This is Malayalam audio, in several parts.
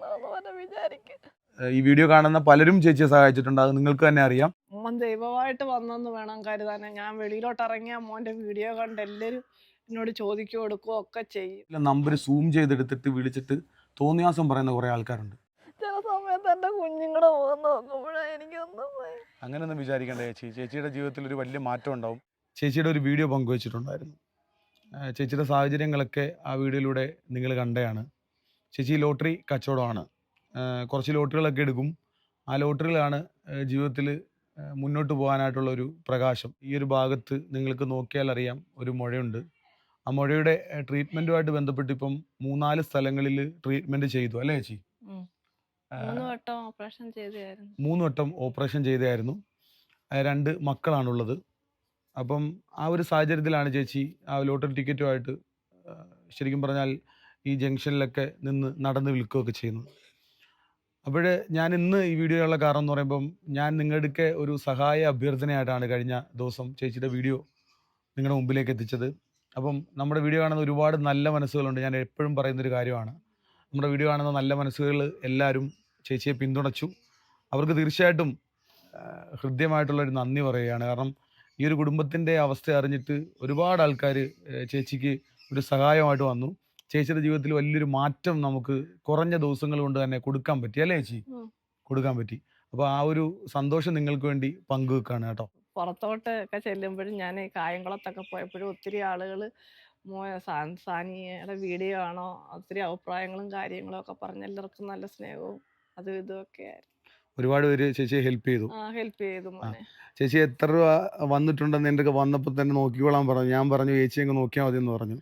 സഹായിക്കണമെന്ന് പറഞ്ഞ് വിചാരിക്കും. ഈ വീഡിയോ കാണുന്ന പലരും ചേച്ചിയെ സഹായിച്ചിട്ടുണ്ട്. അത് നിങ്ങൾക്ക് തന്നെ അറിയാം. മോൻ ദൈവമായിട്ട് വന്നെന്ന് വേണം കരുതാനെ ഞാൻ വെളിയിലോട്ട് ഇറങ്ങിയ മോന്റെ വീഡിയോ കണ്ട് എല്ലാവരും എന്നോട് ചോദിക്കുകയോ എടുക്കുകയോ ഒക്കെ ചെയ്യും. നമ്പർ സൂം ചെയ്തെടുത്തിട്ട് വിളിച്ചിട്ട് തോന്നിയാസം പറയുന്ന കുറെ ആൾക്കാരുണ്ട്. ചില സമയത്ത് എന്റെ കുഞ്ഞുങ്ങളുടെ മുഖം നോക്കുമ്പോഴേ എനിക്കൊന്നും അങ്ങനെയൊന്നും വിചാരിക്കണ്ട ചേച്ചി. ചേച്ചിയുടെ ജീവിതത്തിൽ ഒരു വലിയ മാറ്റം ഉണ്ടാവും. ചേച്ചിയുടെ ഒരു വീഡിയോ പങ്കുവച്ചിട്ടുണ്ടായിരുന്നു. ചേച്ചിയുടെ സാഹചര്യങ്ങളൊക്കെ ആ വീഡിയോയിലൂടെ നിങ്ങൾ കണ്ടതാണ്. ചേച്ചി ലോട്ടറി കച്ചവടമാണ്. കുറച്ച് ലോട്ടറികളൊക്കെ എടുക്കും. ആ ലോട്ടറികളാണ് ജീവിതത്തിൽ മുന്നോട്ട് പോകാനായിട്ടുള്ള ഒരു പ്രകാശം. ഈ ഒരു ഭാഗത്ത് നിങ്ങൾക്ക് നോക്കിയാൽ അറിയാം ഒരു മുഴയുണ്ട്. ആ മുഴയുടെ ട്രീറ്റ്മെന്റുമായിട്ട് ബന്ധപ്പെട്ട് ഇപ്പം മൂന്നാൽ സ്ഥലങ്ങളിൽ ട്രീറ്റ്മെന്റ് ചെയ്തു. അല്ലേ ചേച്ചി. മൂന്ന് വട്ടം ഓപ്പറേഷൻ ചെയ്തായിരുന്നു രണ്ട് മക്കളാണുള്ളത്. അപ്പം ആ ഒരു സാഹചര്യത്തിലാണ് ചേച്ചി ആ ലോട്ടറി ടിക്കറ്റുമായിട്ട് ശരിക്കും പറഞ്ഞാൽ ഈ ജംഗ്ഷനിലൊക്കെ നിന്ന് നടന്ന് വിൽക്കുകയൊക്കെ ചെയ്യുന്നത് അപ്പോൾ ഞാൻ ഇന്ന് ഈ വീഡിയോയുള്ള കാരണം എന്ന് പറയുമ്പം ഞാൻ നിങ്ങളുടെ ഒരു സഹായ അഭ്യർത്ഥനയായിട്ടാണ് കഴിഞ്ഞ ദിവസം ചേച്ചിയുടെ വീഡിയോ നിങ്ങളുടെ മുമ്പിലേക്ക് എത്തിച്ചത്. അപ്പം നമ്മുടെ വീഡിയോ കാണുന്ന ഒരുപാട് നല്ല മനസ്സുകളുണ്ട്. ഞാൻ എപ്പോഴും പറയുന്നൊരു കാര്യമാണ്. നമ്മുടെ വീഡിയോ കാണുന്ന നല്ല മനസ്സുകൾ എല്ലാവരും ചേച്ചിയെ പിന്തുണച്ചു. അവർക്ക് തീർച്ചയായിട്ടും ഹൃദ്യമായിട്ടുള്ളൊരു നന്ദി പറയുകയാണ്. കാരണം ഈ ഒരു കുടുംബത്തിന്റെ അവസ്ഥ അറിഞ്ഞിട്ട് ഒരുപാട് ആൾക്കാർ ചേച്ചിക്ക് ഒരു സഹായമായിട്ട് വന്നു. ചേച്ചിയുടെ ജീവിതത്തിൽ വലിയൊരു മാറ്റം നമുക്ക് കുറഞ്ഞ ദിവസങ്ങൾ കൊണ്ട് തന്നെ കൊടുക്കാൻ പറ്റി അല്ലേ ചേച്ചി? കൊടുക്കാൻ പറ്റി. അപ്പൊ ആ ഒരു സന്തോഷം നിങ്ങൾക്ക് വേണ്ടി പങ്കുവെക്കാണ് കേട്ടോ. പുറത്തോട്ട് ഒക്കെ ചെല്ലുമ്പോഴും ഞാൻ കായംകുളത്തൊക്കെ പോയപ്പോഴും ഒത്തിരി ആളുകൾ മോ സാൻസാനിയുടെ വീഡിയോ ആണോ ഒത്തിരി അഭിപ്രായങ്ങളും കാര്യങ്ങളും ഒക്കെ പറഞ്ഞ് എല്ലാവർക്കും നല്ല സ്നേഹവും അതും ഇതും ഒക്കെ ആയിരുന്നു. ഒരുപാട് പേര് ചേച്ചിയെ ഹെൽപ്പ് ചെയ്തു. ഹെൽപ്പ് ചെയ്തു ചേച്ചി എത്ര രൂപ വന്നിട്ടുണ്ടെന്ന് എന്റെ വന്നപ്പോൾ തന്നെ നോക്കിക്കോളാൻ പറഞ്ഞു. ഞാൻ പറഞ്ഞു ചേച്ചി അങ്ങ് നോക്കിയാൽ മതി എന്ന് പറഞ്ഞു.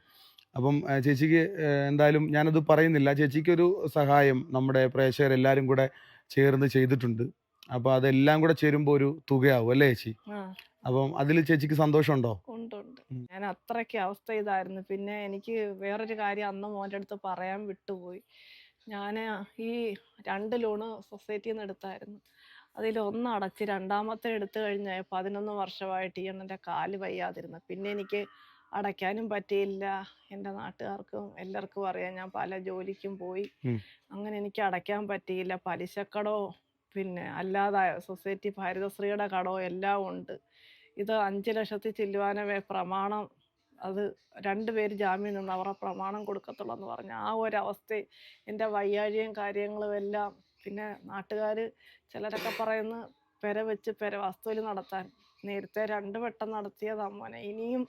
അപ്പം ചേച്ചിക്ക് എന്തായാലും ഞാനത് പറയുന്നില്ല. ചേച്ചിക്കൊരു സഹായം നമ്മുടെ പ്രേക്ഷകരെല്ലാവരും കൂടെ ചേർന്ന് ചെയ്തിട്ടുണ്ട്. അപ്പൊ അതെല്ലാം കൂടെ ചേരുമ്പോ ഒരു തുകയാവും അല്ലേ ചേച്ചി? അപ്പം അതിൽ ചേച്ചിക്ക് സന്തോഷമുണ്ടോ? ഉണ്ട് ഉണ്ട് ഞാൻ അത്രയ്ക്ക് അവസ്ഥ ഇതായിരുന്നു. പിന്നെ എനിക്ക് വേറൊരു കാര്യം അന്ന് മോന്റെ അടുത്ത് പറയാൻ വിട്ടുപോയി. ഞാൻ ഈ രണ്ട് ലോണ് സൊസൈറ്റിയിൽ നിന്ന് എടുത്തായിരുന്നു. അതിൽ ഒന്ന് അടച്ച് രണ്ടാമത്തെ എടുത്തു കഴിഞ്ഞ പതിനൊന്ന് വർഷമായിട്ട് ഈ എണ്ണന്റെ കാൽ വയ്യാതിരുന്നു. പിന്നെ എനിക്ക് അടയ്ക്കാനും പറ്റിയില്ല. എന്റെ നാട്ടുകാർക്കും എല്ലാവർക്കും അറിയാം. ഞാൻ പല ജോലിക്കും പോയി. അങ്ങനെ എനിക്ക് അടയ്ക്കാൻ പറ്റിയില്ല. പലിശക്കടോ പിന്നെ അല്ലാതെ സൊസൈറ്റി ഭാരതശ്രീയുടെ കടോ എല്ലാം ഉണ്ട്. ഇത് അഞ്ച് ലക്ഷത്തി ചെല്ലുവാനവേ പ്രമാണം. അത് രണ്ടുപേര് ജാമ്യം നിന്ന് അവരുടെ പ്രമാണം കൊടുക്കത്തുള്ളൂ എന്ന് പറഞ്ഞ ആ ഒരവസ്ഥ എന്റെ വയ്യാഴിയും കാര്യങ്ങളും എല്ലാം പിന്നെ നാട്ടുകാർ ചിലരൊക്കെ പറയുന്ന പെര വെച്ച് പെര വസ്തുവിൽ നടത്താൻ. നേരത്തെ രണ്ട് വട്ടം നടത്തിയതാ മോനെ. ഇനിയും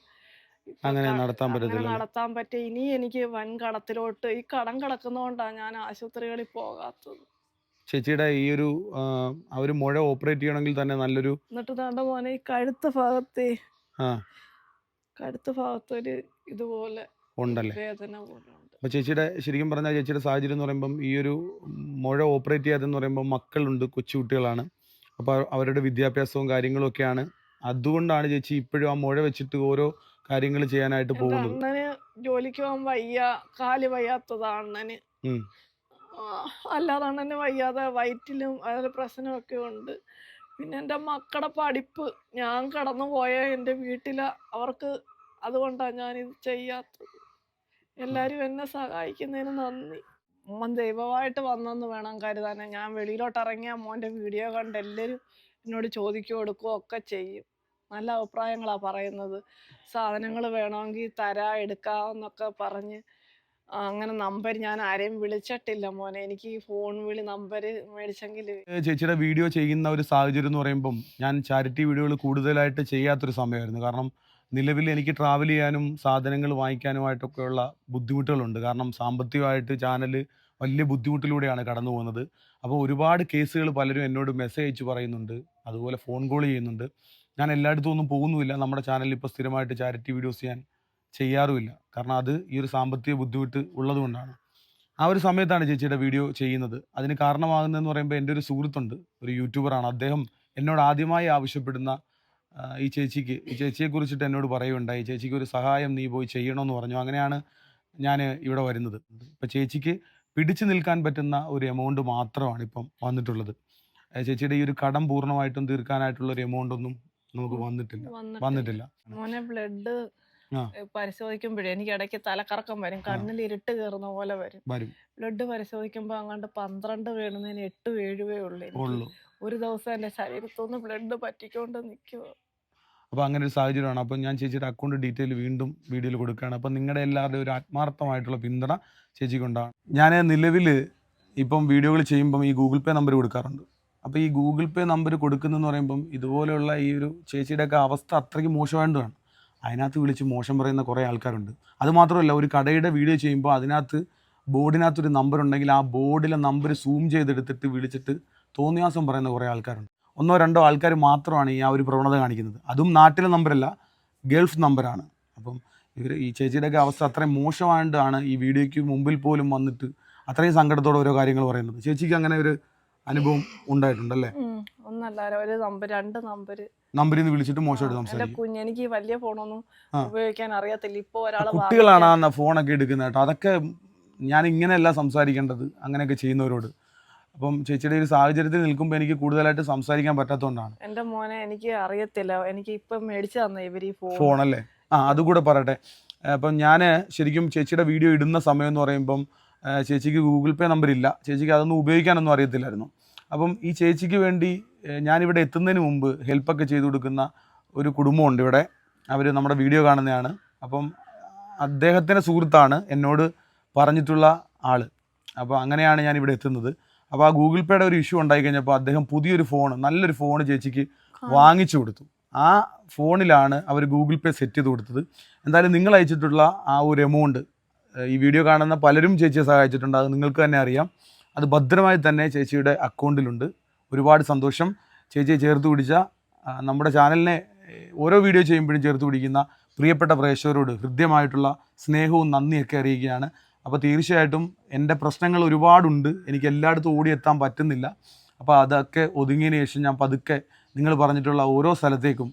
അങ്ങനെ നടത്താൻ പറ്റില്ല പറ്റത്തില്ല നടത്താൻ പറ്റ ഇനി എനിക്ക് വൻ കടത്തിലോട്ട് ഈ കടം കിടക്കുന്നതുകൊണ്ടാണ് ഞാൻ ആശുപത്രികളിൽ പോകാത്തത്. ചേച്ചിയുടെ ഈ ഒരു ആ, ഒരു മുഴ ഓപ്പറേറ്റ് ചെയ്യണമെങ്കിൽ തന്നെ നല്ലൊരു എന്നിട്ട് തണ്ട മോനെ ഈ കഴുത്ത് ഭാഗത്തെ ആ. കഴുത്ത് ഭാഗത്തൊരു ഇതുപോലെ ഉണ്ടല്ലേ? വേദന പോലെ ഉണ്ട്. അപ്പോൾ ചേച്ചിയുടെ ശരിക്കും പറഞ്ഞാൽ ചേച്ചിയുടെ സാഹചര്യം എന്ന് പറയുമ്പം ഈ ഒരു മുഴ ഓപ്പറേറ്റ് ചെയ്യാതെന്ന് പറയുമ്പോൾ മക്കളുണ്ട് കൊച്ചുകുട്ടികളാണ്. അപ്പോൾ അവരുടെ വിദ്യാഭ്യാസവും കാര്യങ്ങളും ഒക്കെയാണ് അതുകൊണ്ടാണ് ചേച്ചി ഇപ്പോഴും ആ മുഴ വെച്ചിട്ട് ഓരോ കാര്യങ്ങൾ ചെയ്യാനായിട്ട് പോകുന്നത്. അണ്ണന് ജോലിക്ക് പോകാൻ വയ്യ കാൽ വയ്യാത്തതാണ് അണ്ണന്. അല്ലാതെ അണ്ണന് വയ്യാതെ വയറ്റിലും അതിൽ പ്രശ്നമൊക്കെ ഉണ്ട്. പിന്നെ എന്റെ മക്കളുടെ പഠിപ്പ്. ഞാൻ കടന്നു പോയ എന്റെ വീട്ടില അവർക്ക് അതുകൊണ്ടാണ് ഞാനിത് ചെയ്യാത്തത്. എല്ലാവരും എന്നെ സഹായിക്കുന്നതിന് നന്ദി. മോൻ ദൈവമായിട്ട് വന്നെന്ന് വേണം കരുതാൻ. ഞാൻ വെളിയിലോട്ട് ഇറങ്ങിയ മോന്റെ വീഡിയോ കണ്ട് എല്ലാവരും എന്നോട് ചോദിക്കുകയോ എടുക്കുകയോ ഒക്കെ ചെയ്യും. നല്ല അഭിപ്രായങ്ങളാണ് പറയുന്നത്. സാധനങ്ങൾ വേണമെങ്കിൽ തരാ എടുക്കാമെന്നൊക്കെ പറഞ്ഞ് അങ്ങനെ നമ്പർ ഞാൻ ആരെയും വിളിച്ചിട്ടില്ല മോനെ. എനിക്ക് ഫോൺ വിളി നമ്പർ മേടിച്ചെങ്കിൽ ചേച്ചിയുടെ വീഡിയോ ചെയ്യുന്ന ഒരു സാഹചര്യം എന്ന് പറയുമ്പം ഞാൻ ചാരിറ്റി വീഡിയോകൾ കൂടുതലായിട്ട് ചെയ്യാത്തൊരു സമയമായിരുന്നു. കാരണം നിലവിൽ എനിക്ക് ട്രാവൽ ചെയ്യാനും സാധനങ്ങൾ വാങ്ങിക്കാനുമായിട്ടൊക്കെയുള്ള ബുദ്ധിമുട്ടുകളുണ്ട്. കാരണം സാമ്പത്തികമായിട്ട് ചാനൽ വലിയ ബുദ്ധിമുട്ടിലൂടെയാണ് കടന്നു പോകുന്നത്. അപ്പോൾ ഒരുപാട് കേസുകൾ പലരും എന്നോട് മെസ്സേജ് അയച്ച് പറയുന്നുണ്ട്. അതുപോലെ ഫോൺ കോൾ ചെയ്യുന്നുണ്ട്. ഞാൻ എല്ലായിടത്തും ഒന്നും പോകുന്നുമില്ല. നമ്മുടെ ചാനലിൽ ഇപ്പോൾ സ്ഥിരമായിട്ട് ചാരിറ്റി വീഡിയോസ് ഞാൻ ചെയ്യാറുമില്ല. കാരണം അത് ഈ ഒരു സാമ്പത്തിക ബുദ്ധിമുട്ട് ഉള്ളതുകൊണ്ടാണ്. ആ ഒരു സമയത്താണ് ചേച്ചിയുടെ വീഡിയോ ചെയ്യുന്നത്. അതിന് കാരണമാകുന്നതെന്ന് പറയുമ്പോൾ എന്റെ ഒരു സുഹൃത്തുണ്ട്. ഒരു യൂട്യൂബറാണ് അദ്ദേഹം എന്നോട് ആദ്യമായി ആവശ്യപ്പെടുന്ന ഈ ചേച്ചിക്ക് ഈ ചേച്ചിയെ കുറിച്ചിട്ട് എന്നോട് പറയുകയുണ്ടായി. ചേച്ചിക്ക് ഒരു സഹായം നീ പോയി ചെയ്യണമെന്ന് പറഞ്ഞു. അങ്ങനെയാണ് ഞാൻ ഇവിടെ വരുന്നത്. ഇപ്പം ചേച്ചിക്ക് പിടിച്ചു നിൽക്കാൻ പറ്റുന്ന ഒരു എമൗണ്ട് മാത്രമാണ് ഇപ്പം വന്നിട്ടുള്ളത്. ചേച്ചിയുടെ ഈ ഒരു കടം പൂർണമായിട്ടും തീർക്കാനായിട്ടുള്ള ഒരു എമൗണ്ട് ഒന്നും നമുക്ക് വന്നിട്ടില്ല. വന്നിട്ടില്ല. മോനെ ബ്ലഡ് പരിശോധിക്കുമ്പോഴേ എനിക്ക് ഇടയ്ക്ക് തലക്കറക്കം വരും. കണ്ണിൽ ഇരുട്ട് കയറുന്ന പോലെ വരും. ബ്ലഡ് പരിശോധിക്കുമ്പോൾ അങ്ങാണ്ട് പന്ത്രണ്ട് വീണുന്നതിന് എട്ട് ഏഴുവേ ഉള്ളൂ ഒരു ദിവസം എന്റെ ശരീരത്തുനിന്ന് ബ്ലഡ് പറ്റിക്കൊണ്ട് നിൽക്കുക അപ്പോൾ അങ്ങനെ ഒരു സാഹചര്യമാണ്. അപ്പോൾ ഞാൻ ചേച്ചിയുടെ അക്കൗണ്ട് ഡീറ്റെയിൽ വീണ്ടും വീഡിയോയിൽ കൊടുക്കുകയാണ്. അപ്പോൾ നിങ്ങളുടെ എല്ലാവരുടെയും ഒരു ആത്മാർത്ഥമായിട്ടുള്ള പിന്തുണ ചേച്ചിക്കൊണ്ടാണ് ഞാൻ നിലവിൽ ഇപ്പം വീഡിയോകൾ ചെയ്യുമ്പം ഈ ഗൂഗിൾ പേ നമ്പർ കൊടുക്കാറുണ്ട്. അപ്പോൾ ഈ ഗൂഗിൾ പേ നമ്പർ കൊടുക്കുന്നതെന്ന് പറയുമ്പം ഇതുപോലെയുള്ള ഈ ഒരു ചേച്ചിയുടെയൊക്കെ അവസ്ഥ അത്രയ്ക്ക് മോശമായതുകൊണ്ടാണ്. അതിനകത്ത് വിളിച്ച് മോശം പറയുന്ന കുറേ ആൾക്കാരുണ്ട്. അത് മാത്രമല്ല ഒരു കടയുടെ വീഡിയോ ചെയ്യുമ്പോൾ അതിനകത്ത് ബോർഡിനകത്തൊരു നമ്പർ ഉണ്ടെങ്കിൽ ആ ബോർഡിലെ നമ്പർ സൂം ചെയ്തെടുത്തിട്ട് വിളിച്ചിട്ട് തോന്നിയാസം പറയുന്ന കുറേ ആൾക്കാരുണ്ട്. ഒന്നോ രണ്ടോ ആൾക്കാർ മാത്രമാണ് ഈ ആ ഒരു പ്രവണത കാണിക്കുന്നത്. അതും നാട്ടിലെ നമ്പറല്ല ഗൾഫ് നമ്പറാണ് അപ്പം ഇവർ ഈ ചേച്ചിയുടെയൊക്കെ അവസ്ഥ അത്രയും മോശമായിട്ടാണ് ഈ വീഡിയോയ്ക്ക് മുമ്പിൽ പോലും വന്നിട്ട് അത്രയും സങ്കടത്തോടെ ഓരോ കാര്യങ്ങൾ പറയുന്നത്. ചേച്ചിക്ക് അങ്ങനെ ഒരു അനുഭവം ഉണ്ടായിട്ടുണ്ടല്ലേ. ഒന്നല്ല ഒരു നമ്പർ രണ്ട് നമ്പർ. നമ്പറിൽ നിന്ന് വിളിച്ചിട്ട് മോശമായിട്ട് സംസാരിക്കും. കുഞ്ഞ് എനിക്ക് വലിയ ഫോണൊന്നും ഉപയോഗിക്കാൻ അറിയത്തില്ല. ഇപ്പൊ ഒരാളെ കുട്ടികളാണ് ആ ഫോണൊക്കെ എടുക്കുന്നത് കേട്ടോ. അതൊക്കെ ഞാൻ ഇങ്ങനെയല്ല സംസാരിക്കേണ്ടത്. അങ്ങനെയൊക്കെ ചെയ്യുന്നവരോട്. അപ്പം ചേച്ചിയുടെ ഒരു സാഹചര്യത്തിൽ നിൽക്കുമ്പോൾ എനിക്ക് കൂടുതലായിട്ട് സംസാരിക്കാൻ പറ്റാത്തതുകൊണ്ടാണ് എന്റെ മോനെ എനിക്ക് അറിയത്തില്ല. എനിക്ക് ഇപ്പൊ മേടിച്ചു തന്ന ഇവർ ഈ ഫോൺ. ഫോണല്ലേ? ആ അതുകൂടെ പറയട്ടെ. അപ്പം ഞാൻ ശരിക്കും ചേച്ചിയുടെ വീഡിയോ ഇടുന്ന സമയം എന്ന് പറയുമ്പം ചേച്ചിക്ക് ഗൂഗിൾ പേ നമ്പർ ഇല്ല. ചേച്ചിക്ക് അതൊന്നും ഉപയോഗിക്കാനൊന്നും അറിയത്തില്ലായിരുന്നു. അപ്പം ഈ ചേച്ചിക്ക് വേണ്ടി ഞാനിവിടെ എത്തുന്നതിന് മുമ്പ് ഹെൽപ്പൊക്കെ ചെയ്തു കൊടുക്കുന്ന ഒരു കുടുംബമുണ്ട് ഇവിടെ. അവർ നമ്മുടെ വീഡിയോ കാണുന്നതാണ്. അപ്പം അദ്ദേഹത്തിന്റെ സുഹൃത്താണ് എന്നോട് പറഞ്ഞിട്ടുള്ള ആൾ അപ്പോൾ അങ്ങനെയാണ് ഞാൻ ഇവിടെ എത്തുന്നത്. അപ്പോൾ ആ ഗൂഗിൾ പേയുടെ ഒരു ഇഷ്യൂ ഉണ്ടായി കഴിഞ്ഞപ്പോൾ അദ്ദേഹം പുതിയൊരു ഫോൺ നല്ലൊരു ഫോൺ ചേച്ചിക്ക് വാങ്ങിച്ചു കൊടുത്തു. ആ ഫോണിലാണ് അവർ ഗൂഗിൾ പേ സെറ്റ് ചെയ്ത് കൊടുത്തത്. എന്തായാലും നിങ്ങൾ അയച്ചിട്ടുള്ള ആ ഒരു എമൗണ്ട് ഈ വീഡിയോ കാണുന്ന പലരും ചേച്ചിയെ സഹായിച്ചിട്ടുണ്ട്. അത് നിങ്ങൾക്ക് തന്നെ അറിയാം. അത് ഭദ്രമായി തന്നെ ചേച്ചിയുടെ അക്കൗണ്ടിലുണ്ട്. ഒരുപാട് സന്തോഷം. ചേച്ചിയെ ചേർത്ത് പിടിച്ച നമ്മുടെ ചാനലിനെ ഓരോ വീഡിയോ ചെയ്യുമ്പോഴും ചേർത്ത് പിടിക്കുന്ന പ്രിയപ്പെട്ട പ്രേക്ഷകരോട് ഹൃദ്യമായിട്ടുള്ള സ്നേഹവും നന്ദിയൊക്കെ അറിയിക്കുകയാണ്. അപ്പോൾ തീർച്ചയായിട്ടും എന്റെ പ്രശ്നങ്ങൾ ഒരുപാടുണ്ട്. എനിക്ക് എല്ലായിടത്തും ഓടിയെത്താൻ പറ്റുന്നില്ല. അപ്പോൾ അതൊക്കെ ഒതുങ്ങിയതിന് ശേഷം ഞാൻ പതുക്കെ നിങ്ങൾ പറഞ്ഞിട്ടുള്ള ഓരോ സ്ഥലത്തേക്കും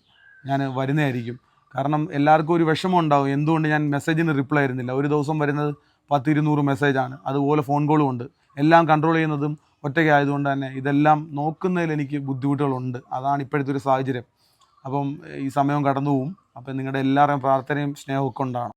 ഞാൻ വരുന്നതായിരിക്കും. കാരണം എല്ലാവർക്കും ഒരു വിഷമം ഉണ്ടാവും. എന്തുകൊണ്ട് ഞാൻ മെസ്സേജിന് റിപ്ലൈ ആയിരുന്നില്ല? ഒരു ദിവസം വരുന്നത് പത്ത് ഇരുന്നൂറ് മെസ്സേജാണ് അതുപോലെ ഫോൺ കോളും ഉണ്ട്. എല്ലാം കൺട്രോൾ ചെയ്യുന്നതും ഒറ്റയ്ക്ക് ആയതുകൊണ്ട് തന്നെ ഇതെല്ലാം നോക്കുന്നതിൽ എനിക്ക് ബുദ്ധിമുട്ടുകളുണ്ട്. അതാണ് ഇപ്പോഴത്തെ ഒരു സാഹചര്യം. അപ്പം ഈ സമയം കടന്നു പോവും അപ്പം നിങ്ങളുടെ എല്ലാവരുടെയും പ്രാർത്ഥനയും സ്നേഹവും ഒക്കെ ഉണ്ടാണ്